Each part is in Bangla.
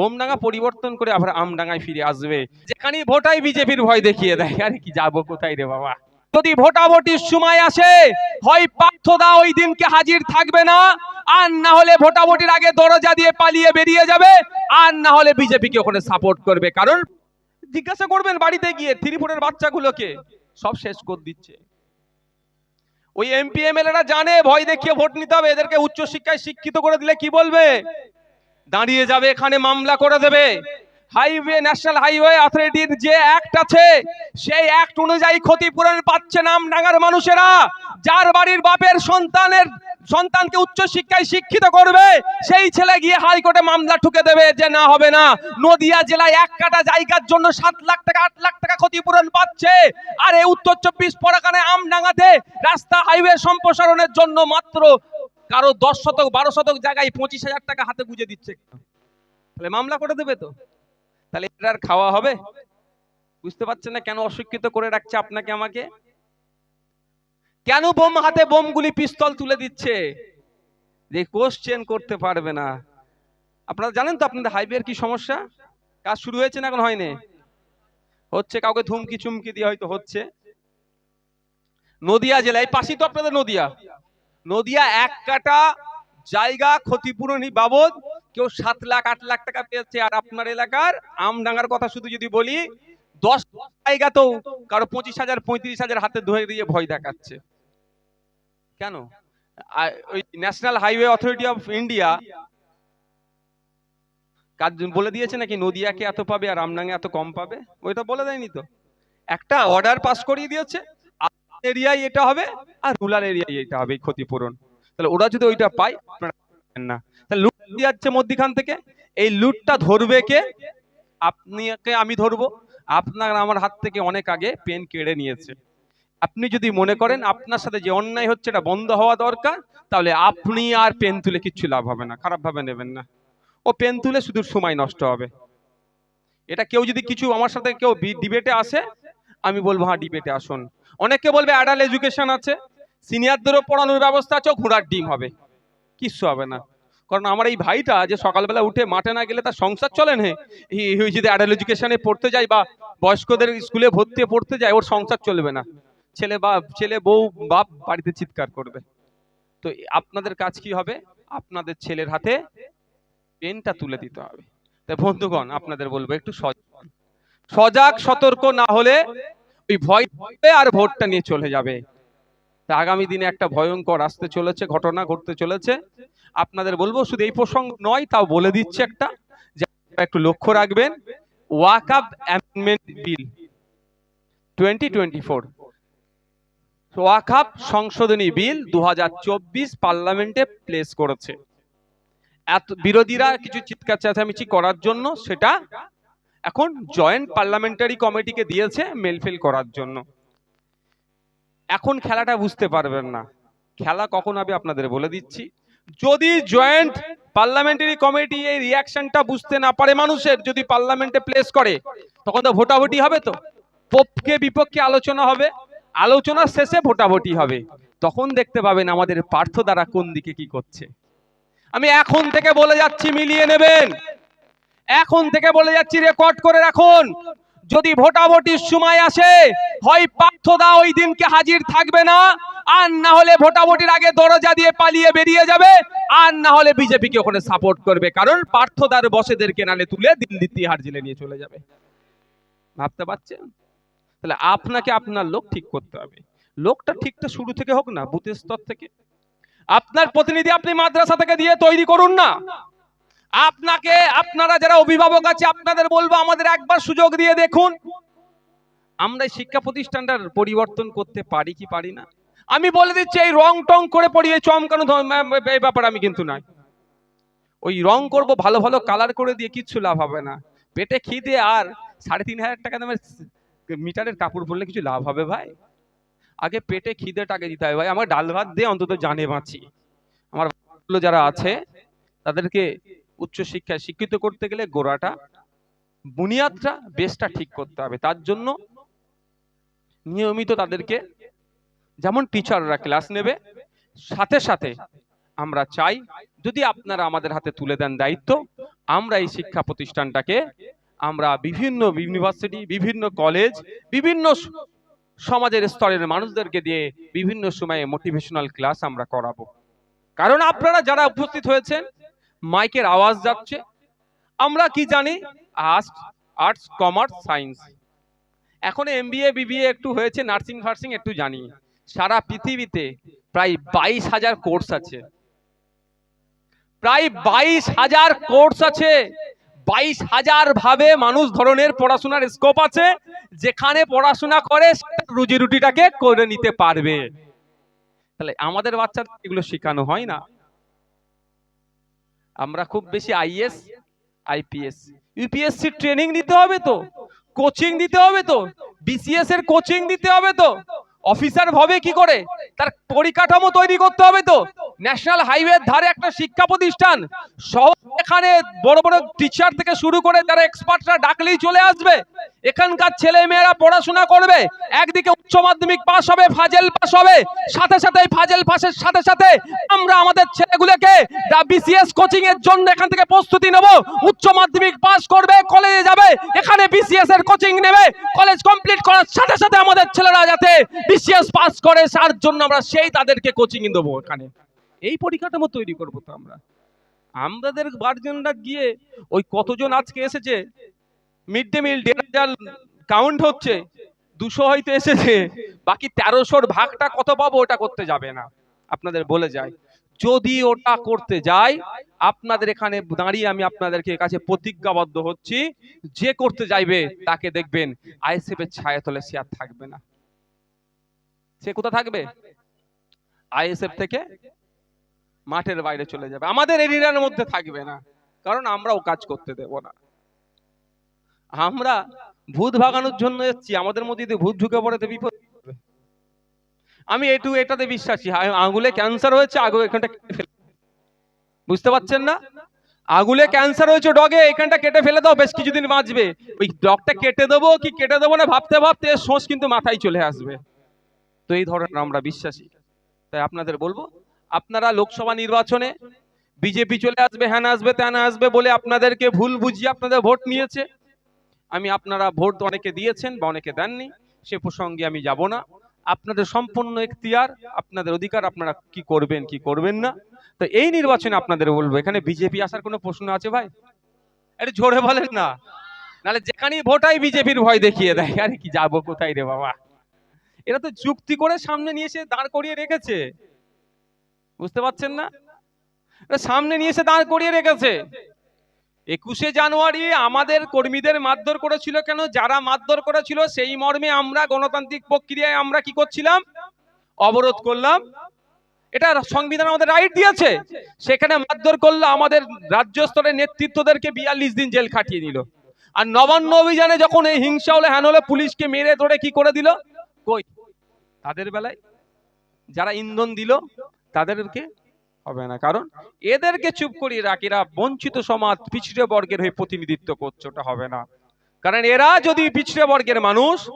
বোমডাঙ্গা পরিবর্তন করে আবার আমডাঙ্গায় ফিরে আসবে। যেখানে ভোটাই বিজেপির ভয় দেখিয়ে দেয়। আরে কি যাব কোথায় রে বাবা? যদি ভোটাভোটির সময় আসে, হয় পার্থদা ওই দিনকে হাজির থাকবে না, আর না হলে ভোটাভোটির আগে দরজা দিয়ে পালিয়ে বেরিয়ে যাবে, আর না হলে বিজেপিকে ওখানে সাপোর্ট করবে। কারণ জিজ্ঞাসা করবেন বাড়িতে গিয়ে ত্রিপুরের বাচ্চাগুলোকে, সব শেষ করে দিচ্ছে। ওই এমপি এমএলএরা জানে, ভয় দেখিয়ে ভোট নিতে হবে। এদেরকে উচ্চশিক্ষায় শিক্ষিত করে দিলে কি বলবে? দাঁড়িয়ে যাবে, এখানে মামলা করে দেবে। হাইওয়ে, ন্যাশনাল হাইওয়ে অথরিটির যে অ্যাক্ট আছে, সেই অ্যাক্ট অনুযায়ী ক্ষতিপূরণ পাচ্ছে নাম ডাঙ্গার মানুষেরা। যার বাড়ির বাপের সন্তানের, সন্তানকে উচ্চ শিক্ষায় শিক্ষিত করবে, সেই ছেলে গিয়ে হাইকোর্টে মামলা ঠুকে দেবে যে না, হবে না। নদিয়া জেলায় এক কাটা জায়গার জন্য সাত লাখ টাকা, আট লাখ টাকা ক্ষতিপূরণ পাচ্ছে। আর এই উত্তর চব্বিশ পরগনায় আমডাঙ্গাতে রাস্তা হাইওয়ে সম্প্রসারণের জন্য মাত্র কারও দশ শতক, বারো শতক জায়গায় পঁচিশ হাজার টাকা হাতে গুজে দিচ্ছে। তাহলে মামলা করে দেবে তো? তাহলে এটা আর খাওয়া হবে? বুঝতে পারছেন না কেন অশিক্ষিত করে রাখছে আপনাকে আমাকে? কেন বোম হাতে বোমগুলি পিস্তল তুলে দিচ্ছে? যে কোশ্চেন করতে পারবে না। আপনারা জানেন তো আপনাদের হাইওয়ের কি সমস্যা? কাজ শুরু হয়েছে না এখন হয়নি? হচ্ছে, কাউকে ধুমকি চুমকি দিয়ে হয়তো হচ্ছে। নদিয়া জেলায় পাশেই তো আপনাদের নদিয়া। নদিয়া এক কাটা জায়গা ক্ষতিপূরণ বাবদ কেউ সাত লাখ, আট লাখ টাকা পেয়েছে। আর আপনার এলাকার আমডাঙ্গার কথা শুধু যদি বলি, দশ জায়গাতেও কারও পঁচিশ হাজার, পঁয়ত্রিশ হাজার হাতে ধরে দিয়ে ভয় দেখাচ্ছে। কেন? ওই national highway authority of India কাজ বলে দিয়েছে নাকি নদিয়াকে এত পাবে আর আমডাঙ্গা এত কম পাবে? ওইটা বলে দেয়নি তো। একটা অর্ডার পাস করিয়ে দিয়েছে। এরিয়ায় এটা হবে আর রুরাল এরিয়ায় এটা হবে ক্ষতিপূরণ। তাহলে ওরা যদি ওইটা পায়, আপনারা না। তাহলে লুট যাচ্ছে মধ্যখান থেকে। এই লুটটা ধরবে কে? আপনিকে আমি ধরবো। আপনার আমার হাত থেকে অনেক আগে পেন কেড়ে নিয়েছে। আপনি যদি মনে করেন আপনার সাথে যে অন্যায় হচ্ছে এটা বন্ধ হওয়া দরকার, তাহলে আপনি আর পেন তুলে কিচ্ছু লাভ হবে না। খারাপ ভাবে নেবেন না। ও পেন তুলে শুধু সময় নষ্ট হবে। এটা কেউ যদি কিছু আমার সাথে কেউ ডিবেটে আসে আমি বলব হ্যাঁ ডিবেটে আসুন। অনেকে বলবে অ্যাডাল এডুকেশন আছে সিনিয়রদেরও পড়ানোর ব্যবস্থা আছে, ঘোড়ার ডিম হবে। কিচ্ছু হবে না। কারণ আমার এই ভাইটা যে সকালবেলা উঠে মাঠে না গেলে তার সংসার চলে না। যদি অ্যাডাল এডুকেশনে পড়তে যায় বা বয়স্কদের স্কুলে ভর্তি পড়তে যায়, ওর সংসার চলবে না। ছেলে বা, ছেলে বউ, বাপ বাড়িতে চিৎকার করবে। তো আপনাদের কাজ কি হবে? আপনাদের ছেলের হাতে পেনটা তুলে দিতে হবে। তাই বন্ধুগণ, আপনাদের বলব একটু হন। সজাগ, সতর্ক না হলে ওই ভয় আর ভোটটা নিয়ে চলে যাবে। তা আগামী দিনে একটা ভয়ঙ্কর আসতে চলেছে, ঘটনা ঘটতে চলেছে। আপনাদের বলব, শুধু এই প্রসঙ্গ নয়, তাও বলে দিচ্ছে একটা, যে একটু লক্ষ্য রাখবেন Waqf amendment bill twenty twenty four Waqf সংশোধনী বিল দু হাজার চব্বিশ পার্লামেন্টে প্লেস করেছে। এত বিরোধীরা কিছু চিৎকার চেঁচামেচি করার জন্য সেটা এখন জয়েন্ট পার্লামেন্টারি কমিটিকে দিয়েছে মেলফেল করার জন্য। এখন খেলাটা বুঝতে পারবেন না। খেলা কখন হবে আপনাদের বলে দিচ্ছি। যদি জয়েন্ট পার্লামেন্টারি কমিটি এই রিয়াকশনটা বুঝতে না পারে মানুষের, যদি পার্লামেন্টে প্লেস করে, তখন তো ভোটাভুটি হবে তো। পক্ষে বিপক্ষে আলোচনা হবে। আলোচনার শেষে ভোটাভুটি হবে। তখন দেখতে পাবেন আমাদের পার্থ দ্বারা কোন দিকে কি করছে। আমি এখন থেকে বলে যাচ্ছি, মিলিয়ে নেবেন। এখন থেকে বলে যাচ্ছি রেকর্ড করে রাখুন। যদি ভোটাভুটির সময় আসে, হয় পার্থদা ওই দিনকে হাজির থাকবে না, আর না হলে ভোটাভুটির আগে দরজা দিয়ে পালিয়ে বেরিয়ে যাবে, আর না হলে বিজেপিকে ওখানে সাপোর্ট করবে, কারণ পার্থদার বসেদের কেনালে তুলে দিল্লি তিহার জেলে নিয়ে চলে যাবে। ভাবতে পারছেন? তাহলে আপনাকে আপনার লোক ঠিক করতে হবে। লোকটা ঠিকটা শুরু থেকে হোক না, বুথের স্তর থেকে। আপনার প্রতিনিধি আপনি মাদ্রাসা থেকে দিয়ে তৈরি করুন না। আপনাকে, আপনারা যারা অভিভাবক আছে, আপনাদের বলব, আমাদের একবার সুযোগ দিয়ে দেখুন। আমরা শিক্ষা প্রতিষ্ঠানটার পরিবর্তন করতে পারি কি পারি না? আমি বলে দিচ্ছি, এই রং টং করে পড়িয়ে চমকানো ব্যাপার আমি কিন্তু নাই ওই রং করব, ভালো ভালো কালার করে দিয়ে কিচ্ছু লাভ হবে না। পেটে খিদে আর সাড়ে তিন হাজার টাকা দামের মিটারের কাপড় পরলে কিছু লাভ হবে ভাই? আগে পেটে খিদেটা আগে দিতে হবে ভাই। আমার ডাল ভাত দিয়ে অন্তত জানে বাঁচি। আমার যারা আছে, তাদেরকে উচ্চ শিক্ষায় শিক্ষিত করতে গেলে গোড়াটা, বুনিয়াদটা বেসটা ঠিক করতে হবে। তার জন্য নিয়মিত তাদেরকে যেমন টিচাররা ক্লাস নেবে, সাথে সাথে আমরা চাই যদি আপনারা আমাদের হাতে তুলে দেন দায়িত্ব, আমরা এই শিক্ষা প্রতিষ্ঠানটাকে আমরা বিভিন্ন ইউনিভার্সিটি বিভিন্ন কলেজ বিভিন্ন সমাজের স্তরের মানুষদেরকে দিয়ে বিভিন্ন সময়ে মোটিভেশনাল ক্লাস আমরা করাবো। কারণ আপনারা যারা উপস্থিত হয়েছেন মাইকের আওয়াজ যাচ্ছে। আমরা কি জানি? আর্টস আর্টস কমার্স সায়েন্স এখন এমবিএ বিবিএ একটু হয়েছে নার্সিং ফার্সিং একটু জানি। সারা পৃথিবীতে প্রায় বাইশ হাজার কোর্স আছে। প্রায় বাইশ হাজার কোর্স আছে। বাইশ হাজার ভাবে মানুষ ধরনের পড়াশোনার স্কোপ আছে। যেখানে পড়াশোনা করে রুজি রুটিটাকে করে নিতে পারবে। তাহলে আমাদের বাচ্চাদের এগুলো শেখানো হয় না। আমরা খুব বেশি আইএস, আইপিএস। ইউপিএসসি ট্রেনিং দিতে হবে তো। কোচিং দিতে হবে তো। বিসিএস এর কোচিং দিতে হবে তো। অফিসার হবে কি করে? তার পরিকাঠামো তৈরি করতে হবে তো। ন্যাশনাল হাইওয়ের ধারে একটা শিক্ষা প্রতিষ্ঠান। এখানে বড় বড় টিচার থেকে শুরু করে যারা এক্সপার্টরা ডাকলেই চলে আসবে। এখানকার ছেলে মেয়েরা পড়াশোনা করবে। একদিকে উচ্চ মাধ্যমিক পাস হবে, ফাজেল পাস হবে। সাথে সাথে ফাজেল পাসের সাথে সাথে আমরা আমাদের ছেলেগুলোকে বিসিএস কোচিং এর জন্য এখান থেকে প্রস্তুতি নেব। উচ্চ মাধ্যমিক পাস করবে কলেজে যাবে। এখানে বিসিএস এর কোচিং নেবে। কলেজ কমপ্লিট করার সাথে সাথে আমাদের ছেলেরা যাতে বিসিএস পাস করে, তার জন্য আমরা সেই তাদেরকে কোচিং দেবো এখানে। এই পরিকাঠামো তৈরি করব তো আমরা। আমাদের গার্জেনরা গিয়ে ওই কতজন আজকে এসেছে? মিড ডে মিল দেড় হাজার কাউন্ট হচ্ছে। দুশো হয়তো এসেছে, বাকি তেরোশোর ভাগটা কত পাবো ওটা করতে যাবে না। আপনাদের বলে যায়। যদি ওটা করতে যাই, আপনাদের এখানে দাঁড়িয়ে আমি আপনাদেরকে কাছে প্রতিজ্ঞাবদ্ধ হচ্ছি। যে করতে যাইবে তাকে দেখবেন আইএসএফ এর ছায়া তলে সে আর থাকবে না। সে কোথা থাকবে? আইএসএফ থেকে মাঠের বাইরে চলে যাবে। আমাদের এরিয়ার মধ্যে থাকবে না। কারণ আমরাও কাজ করতে দেব না। আমরা ভূত ভাগানোর জন্য এসেছি আমাদের মধ্যে যদি ভূত ঢুকে পড়ে তো বিপদ। আমি এটু এটাতে বিশ্বাসী। আঙুলে ক্যান্সার হয়েছে আগে এখানটা কেটে ফেলে বুঝতে পারছেন না? আগুলে ক্যান্সার হয়েছে ডগে এখানটা কেটে ফেলে দাও, বেশ কিছুদিন বাঁচবে। ওই ডগটা কেটে দেবো কি কেটে দেবো না ভাবতে ভাবতে এর কিন্তু মাথায় চলে আসবে। তো এই ধরনের আমরা বিশ্বাসী। তাই আপনাদের বলব আপনারা লোকসভা নির্বাচনে বিজেপি চলে আসবে, হ্যান আসবে, ত্যান আসবে বলে আপনাদেরকে ভুল বুঝিয়ে আপনাদের ভোট নিয়েছে। আমি আপনারা ভোট অনেকে দিয়েছেন বা অনেকে দেননি, সে প্রসঙ্গে আমি যাব না। আপনাদের সম্পূর্ণ এখতিয়ার, আপনাদের অধিকার, আপনারা কি করবেন কি করবেন না। তো এই নির্বাচনে আপনাদের বলব, এখানে বিজেপি আসার কোনো প্রশ্ন আছে ভাই? একটু জোরে বলেন না। নাহলে যেখানেই ভোটাই বিজেপির ভয় দেখিয়ে দেয়। আরে কি যাব কোথায় রে বাবা? এরা তো যুক্তি করে সামনে নিয়ে এসে দাঁড় করিয়ে রেখেছে। বুঝতে পারছেন না? সামনে নিয়ে এসে দাঁড় করিয়ে রেখেছে। একুশে জানুয়ারি আমাদের কর্মীদের মারধর করেছিল কেন? যারা মারধর করেছিল, সেই মর্মে আমরা গণতান্ত্রিক প্রক্রিয়ায় আমরা কি করছিলাম? অবরোধ করলাম। এটা সংবিধান আমাদের রাইট দিয়েছে। সেখানে মারধর করল আমাদের রাজ্য স্তরের নেতৃত্বদেরকে বিয়াল্লিশ দিন জেল খাটিয়ে দিল। আর নবান্ন অভিযানে যখন এই হিংসা হলে, হ্যান হলে পুলিশকে মেরে ধরে কি করে দিল? কই? তাদের বেলায়? যারা ইন্ধন দিল তাদেরকে হবে না। কারণ এদেরকে চুপ করিয়ে রাখ এরা বঞ্চিত সমাজ পিছড়ে বর্গের হয়ে প্রতিনিধিত্ব করছে, ওটা হবে না। কারণ এরা যদি পিছড়ে বর্গের মানুষ,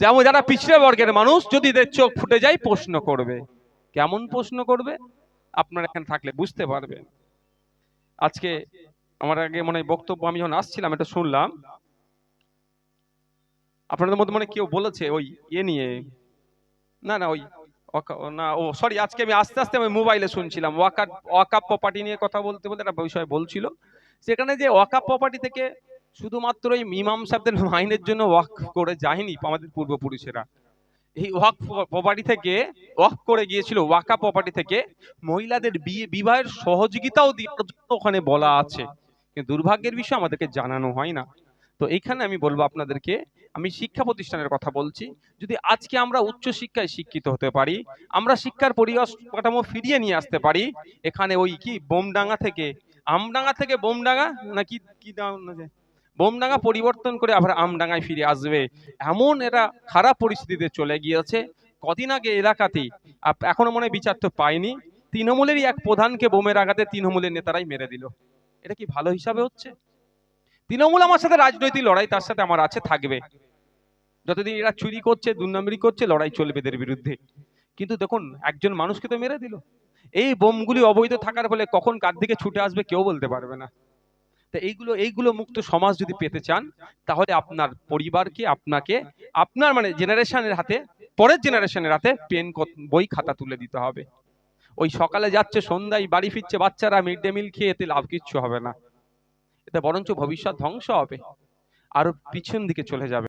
যেমন যারা পিছড়ে বর্গের মানুষ, যদি এদের চোখ ফুটে যায়, প্রশ্ন করবে। কেমন প্রশ্ন করবে? আপনারা এখানে থাকলে বুঝতে পারবেন। আজকে আমার আগে মনে হয় বক্তব্য, আমি যখন আসছিলাম, এটা শুনলাম। আপনাদের মধ্যে মনে কেউ বলেছে ওই এ নিয়ে। না না, ওই না, ও সরি আজকে আমি আস্তে আস্তে আমি মোবাইলে শুনছিলাম। ওয়াকাপ ওয়াকাপ প্রপার্টি নিয়ে কথা বলতে বলতে একটা বিষয় বলছিল। সেখানে যে ওয়াকাপ প্রপার্টি থেকে শুধুমাত্র এই ইমাম সাহেবদের মাইনের জন্য ওয়াক করে যায়নি আমাদের পূর্বপুরুষেরা। এই ওয়াক প্রপার্টি থেকে, ওয়াক করে গিয়েছিল ওয়াকা প্রপার্টি থেকে, মহিলাদের বিয়ে বিবাহের সহযোগিতাও দেওয়ার জন্য ওখানে বলা আছে। দুর্ভাগ্যের বিষয় আমাদেরকে জানানো হয় না। তো এইখানে আমি বলব আপনাদেরকে, আমি শিক্ষা প্রতিষ্ঠানের কথা বলছি। যদি আজকে আমরা উচ্চ শিক্ষায় শিক্ষিত হতে পারি, আমরা শিক্ষার পরিবেশ কাঠামো ফিরিয়ে নিয়ে আসতে পারি, এখানে ওই কি বোমডাঙ্গা থেকে, আমডাঙ্গা থেকে বোমডাঙ্গা নাকি কি বোমডাঙ্গা পরিবর্তন করে আবার আমডাঙ্গায় ফিরে আসবে। এমন এরা খারাপ পরিস্থিতিতে চলে গিয়েছে। কদিন আগে এলাকাতেই এখনও মনে বিচার তো পায়নি, তৃণমূলেরই এক প্রধানকে বোমের আঘাতে তৃণমূলের নেতারাই মেরে দিল। এটা কি ভালো হিসাবে হচ্ছে? তৃণমূল আমার সাথে রাজনৈতিক লড়াই, তার সাথে আমার আছে, থাকবে। যতদিন এরা চুরি করছে, দুর্নামরি করছে, লড়াই চলবে এদের বিরুদ্ধে। কিন্তু দেখুন, একজন মানুষকে তো মেরে দিল। এই বোমগুলি অবৈধ থাকার ফলে কখন কার দিকে ছুটে আসবে কেউ বলতে পারবে না। তো এইগুলো এইগুলো মুক্ত সমাজ যদি পেতে চান, তাহলে আপনার পরিবারকে, আপনাকে, আপনার মানে জেনারেশনের হাতে, পরের জেনারেশনের হাতে পেন বই, খাতা তুলে দিতে হবে। ওই সকালে যাচ্ছে, সন্ধ্যায় বাড়ি ফিরছে, বাচ্চারা মিড ডে মিল খেয়ে এতে লাভ কিচ্ছু হবে না। এতে বরঞ্চ ভবিষ্যৎ ধ্বংস হবে। আরও পিছন দিকে চলে যাবে।